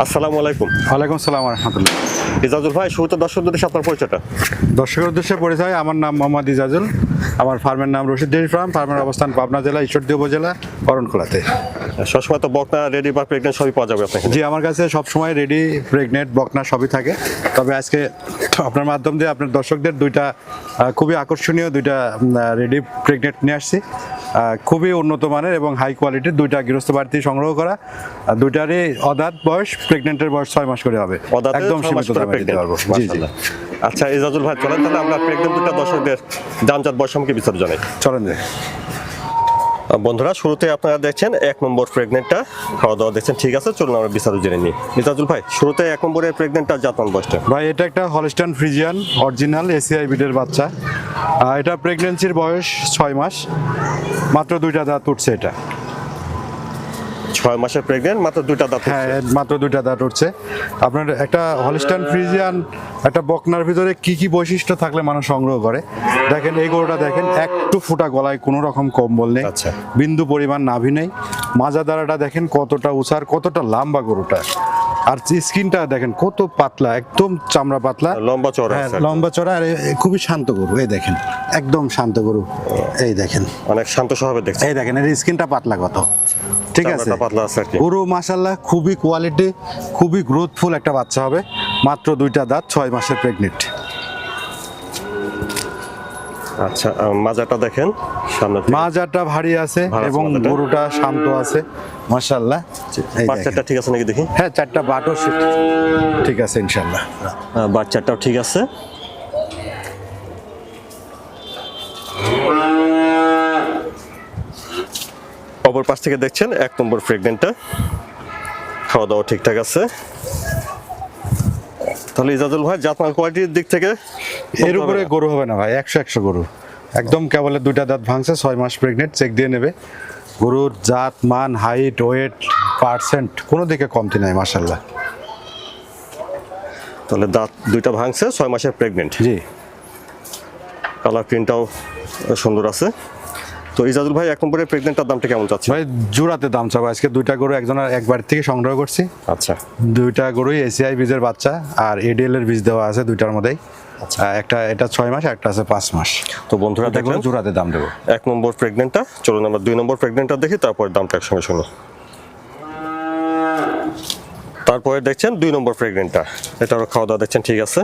আসসালামু আলাইকুম। ওয়ালাইকুম সালাম রহমতুল্লাহ। ইজাজুল ভাই শুরুতে দর্শকদের সাথে আপনার পরিচয়টা। দর্শকের উদ্দেশ্যে পরিচয় আমার নাম মোহাম্মদ ইজাজুল। আমার ফার্মের নাম রশিদ ডেয়ারি ফার্ম ফার্মের অবস্থান পাবনা জেলা ঈশ্বরদী উপজেলা করণখোলাতে। সবসময় তো বকনা রেডি বা প্রেগনেন্ট সবই পাওয়া যাবে আপনাকে। জি আমার কাছে সবসময় রেডি প্রেগনেন্ট বকনা সবই থাকে। তবে আজকে আপনার মাধ্যম দিয়ে আপনার দর্শকদের দুইটা খুবই আকর্ষণীয় দুইটা রেডি প্রেগনেন্ট নিয়ে আসছি। খুবই উন্নত মানের এবং হাই কোয়ালিটির দুইটা গৃহস্থ বাড়িতে সংগ্রহ করা। আর দুইটারই অদাত বয়স প্রেগনেন্টের বয়স ছয় মাস করে হবে। একদম সীমিত দামে দিতে পারব আচ্ছা ইজাজুল ভাই চলেন তাহলে আমরা প্রেগনেন্ট দুটা দর্শকদের দামজাত বয়স সম্পর্কে বিস্তারিত জানাই। চলেন যাই বন্ধুরা শুরুতে আপনারা দেখছেন এক নম্বর প্রেগনেন্টটা খাওয়া দাওয়া দেখছেন ঠিক আছে চলুন আমরা বিস্তারিত জেনে নিই। ইজাজুল ভাই শুরুতে এক নম্বরের প্রেগনেন্টটা জাতমান বয়সটা। ভাই এটা একটা হলস্টান ফ্রিজিয়ান অরিজিনাল এসিআই বিডের বাচ্চা। এটা প্রেগনেন্সির বয়স ছয় মাস। মাত্র দুইটা দাঁত উঠছে এটা। ছয় মাসের প্রেগনেন্ট মাত্র দুইটা দাঁত হ্যাঁ মাত্র দুইটা দাঁত উঠছে। আপনার একটা হলস্টান ফ্রিজিয়ান একটা বকনার ভিতরে কি কি বৈশিষ্ট্য থাকলে মানুষ সংগ্রহ করে? দেখেন এই গরুটা দেখেন একটু ফুটা গলায় কোনো রকম কম্বল নেই। আচ্ছা। বিন্দু পরিমাণ নাভি নেই। মাজা দ্বারাটা দেখেন কতটা উঁচার কতটা লম্বা গরুটা। আর স্কিনটা দেখেন কত পাতলা একদম চামড়া পাতলা। লম্বা চওড়া হ্যাঁ। লম্বা চড়া আর খুবই শান্ত গরু এই দেখেন একদম শান্ত গরু। এই দেখেন। অনেক শান্ত স্বভাবের দেখছেন এই দেখেন এর স্কিনটা পাতলা কত। ঠিক আছে। পাতলা আছে গরু মাসাল্লাহ খুবই কোয়ালিটি খুবই গ্রোথফুল একটা বাচ্চা হবে। মাত্র দুইটা দাঁত ছয় মাসের প্রেগনেন্ট আচ্ছা মাজাটা দেখেন সামনে মাজাটা ভারী আছে এবং। গরুটা শান্ত আছে বাচ্চাটা ঠিক আছে নাকি দেখি? হ্যাঁ চারটা বাটও ঠিক আছে ইনশাল্লাহ বাচ্চাটাও ঠিক আছে। অপর পাশ থেকে দেখছেন এক নম্বর প্রেগনেন্টটা খাওয়া দাওয়া ঠিকঠাক আছে। তাহলে ইজাজুল ভাই জাতমান কোয়ালিটির দিক থেকে এর উপরে গরু হবে না ভাই একশো একশো গরু। একদম কেবল দুইটা দাঁত ভাঙছে ছয় মাস প্রেগনেন্ট চেক দিয়ে নেবে। গরুর জাত মান হাইট ওয়েট পার্সেন্ট কোনো দিকে কমতি নাই মাসাল্লাহ তাহলে দাঁত দুইটা ভাঙছে ছয় মাসের প্রেগনেন্ট জি। কালার প্রিন্টটাও সুন্দর আছে। তো ইজাজুল ভাই এক নম্বরের প্রেগনেন্টটার দামটা কেমন চাচ্ছে ভাই জোড়াতে দাম চাবো। আজকে দুইটা গরু একজনের এক বাড়ি থেকে সংগ্রহ করছি। আচ্ছা। দুইটা গরুই এসিআই বীজের বাচ্চা আর এডিএল এর বীজ দেওয়া আছে দুইটার মধ্যেই। আহ, একটা এটা ছয় মাস একটা আছে পাঁচ মাস। তো বন্ধুরা দেখলেন? জোড়াতে দাম দেবো। এক নম্বর প্রেগনেন্টটা চলুন আমরা দুই নম্বর প্রেগনেন্টটা দেখি তারপর দামটা একসঙ্গে শুনি তারপরে দেখছেন দুই নম্বর প্রেগনেন্টটা এটারও খাওয়া দাওয়া দেখছেন ঠিক আছে।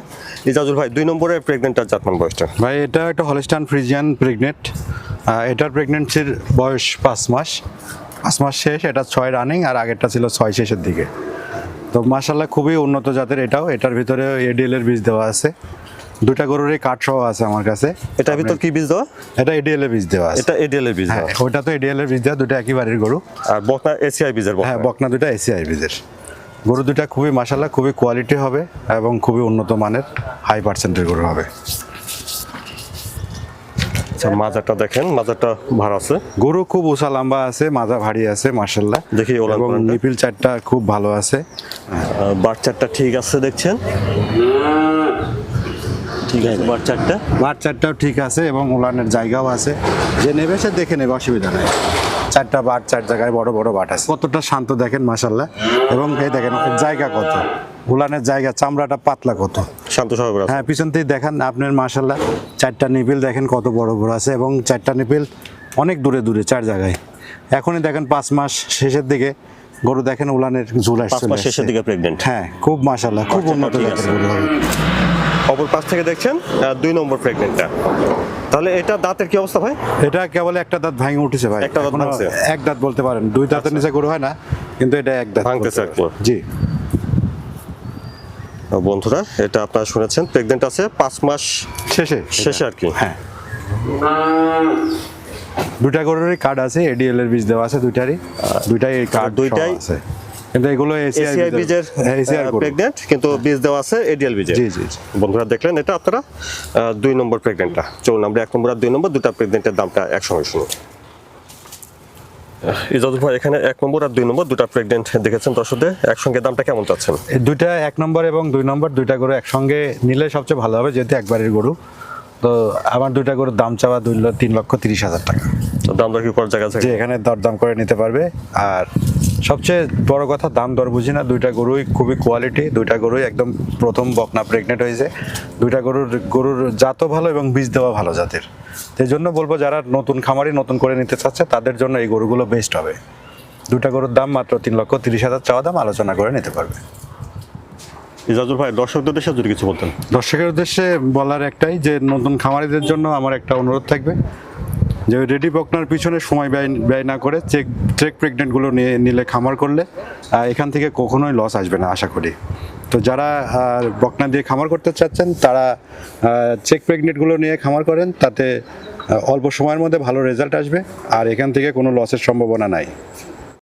ইজাজুল ভাই দুই নম্বরের প্রেগনেন্টটার জাতমান বয়সটা? ভাই এটা একটা হলিস্টান ফ্রিজিয়ান প্রেগনেন্ট এটার প্রেগনেন্সির বয়স পাঁচ মাস। পাঁচ মাস শেষ এটা ছয় রানিং আর আগেরটা ছিল ছয় শেষের দিকে। তো মাসাল্লাহ খুবই উন্নত জাতের এটাও। এটার ভিতরে এডিএল এর বীজ দেওয়া আছে। দুটা গরুরই কাঠ সহ আছে আমার কাছে। এটার ভিতর কি বীজ দেওয়া? এটা এডিএল এর বীজ দেওয়া আছে। এটা এডিএল এর বীজ হ্যাঁ দেওয়া ওইটা তো এডিএল এর বীজ দেওয়া দুটো একই বাড়ির গরু। আর বকনা এসিআই বীজের বকনা। হ্যাঁ বকনা দুটা এসিআই বীজের। গরু দুটা খুবই মাসাল্লাহ খুবই কোয়ালিটি হবে এবং খুবই উন্নত মানের হাই পার্সেন্টের গরু হবে। আচ্ছা মাজাটা দেখেন মাজাটা ভার আছে। গরু খুব উঁচা লম্বা আছে মাজা ভারী আছে মাসাল্লাহ দেখি এবং নিপিল চারটা খুব ভালো আছে। আহ, বাচ্চাটা ঠিক আছে দেখছেন? ঠিক আছে বাচ্চাটা বাট চারটাও ঠিক আছে এবং উলানের জায়গাও আছে। যে নেবে সে দেখে নেবে অসুবিধা নেই। চারটা বাট চার জায়গায় বড় বড় বাট আছে। কতটা শান্ত দেখেন মাসাল্লাহ এবং এই দেখেন জায়গা কত? উলানের জায়গা চামড়াটা পাতলা কত? শান্ত স্বভাবের হ্যাঁ পিছন থেকে দেখান আপনার মাসাল্লাহ চারটা নিপিল দেখেন কত বড় বড় আছে এবং চারটা নিপিল অনেক দূরে দূরে চার জায়গায়। এখনই দেখেন পাঁচ মাস শেষের দিকে গরু দেখেন উলানের ঝুল পাঁচ মাস শেষের দিকে প্রেগনেন্ট হ্যাঁ খুব মাসাল্লাহ খুব উন্নত জাতের গরু হবে। অপর পাশ থেকে দেখছেন দুই নম্বর প্রেগনেন্টটা তাহলে এটা দাঁতের কি অবস্থা ভাই? এটা কেবল একটা দাঁত ভাঙে উঠেছে ভাই। একটা দাঁত এক দাঁত বলতে পারেন দুই দাঁতের নিচে গরু হয় না কিন্তু এটা এক দাঁত ভাঙতেছে। জি। বন্ধুরা এটা আপনারা শুনেছেন প্রেগনেন্ট আছে পাঁচ মাস শেষে। শেষে আর কি। হ্যাঁ। দুইটা গরুরই কার্ড আছে এডিএল এর বীজ দেওয়া আছে দুইটারই। দুইটাই কার্ড দুইটাই আছে। কিন্তু এগুলো এসিআই বীজের প্রেগনেন্ট কিন্তু বীজ দেওয়া আছে এডিএল বীজের। জি জি। বন্ধুরা দেখলেন এটা আপনারা দুই নম্বর প্রেগনেন্টটা চলুন আমরা এক নম্বর আর দুই নম্বর দুটা প্রেগনেন্টের দামটা একসঙ্গে শুনি। ভাই এখানে এক নম্বর আর দুই নম্বর দুটা প্রেগনেন্ট দেখেছেন দর্শকদের। একসঙ্গে দামটা কেমন চাচ্ছেন? দুইটা এক নম্বর এবং দুই নম্বর দুইটা গরু একসঙ্গে নিলে সবচেয়ে ভালো হবে যেহেতু একবারের গরু। তো আমার দুইটা গরুর দাম চাওয়া দুই তিন লক্ষ তিরিশ হাজার টাকা। তো দাম দর কি করার জায়গা আছে? এখানে দরদাম করে নিতে পারবে। আর সবচেয়ে বড় কথা দাম দর বুঝি না দুইটা গরুই খুবই কোয়ালিটি দুইটা গরুই একদম প্রথম বকনা প্রেগনেন্ট হয়েছে। দুইটা গরুর গরুর জাতও ভালো এবং বীজ দেওয়া ভালো জাতের। সেই জন্য বলব যারা নতুন খামারি নতুন করে নিতে চাচ্ছে তাদের জন্য এই গরুগুলো বেস্ট হবে। দুটা গরুর দাম মাত্র তিন লক্ষ তিরিশ হাজার চাওয়া দাম আলোচনা করে নিতে পারবে। ইজাজুল ভাই দর্শকদের উদ্দেশ্যে যদি কিছু বলতেন। দর্শকের উদ্দেশ্যে বলার একটাই যে নতুন খামারিদের জন্য আমার একটা অনুরোধ থাকবে। যে রেডি বকনার পিছনে সময় ব্যয় ব্যয় না করে চেক চেক প্রেগনেন্টগুলো নিয়ে নিলে খামার করলে এখান থেকে কখনোই লস আসবে না আশা করি। তো যারা বকনা দিয়ে খামার করতে চাচ্ছেন, তারা চেক প্রেগনেটগুলো নিয়ে খামার করেন, তাতে অল্প সময়ের মধ্যে ভালো রেজাল্ট আসবে, আর এখান থেকে কোনো লসের সম্ভাবনা নাই।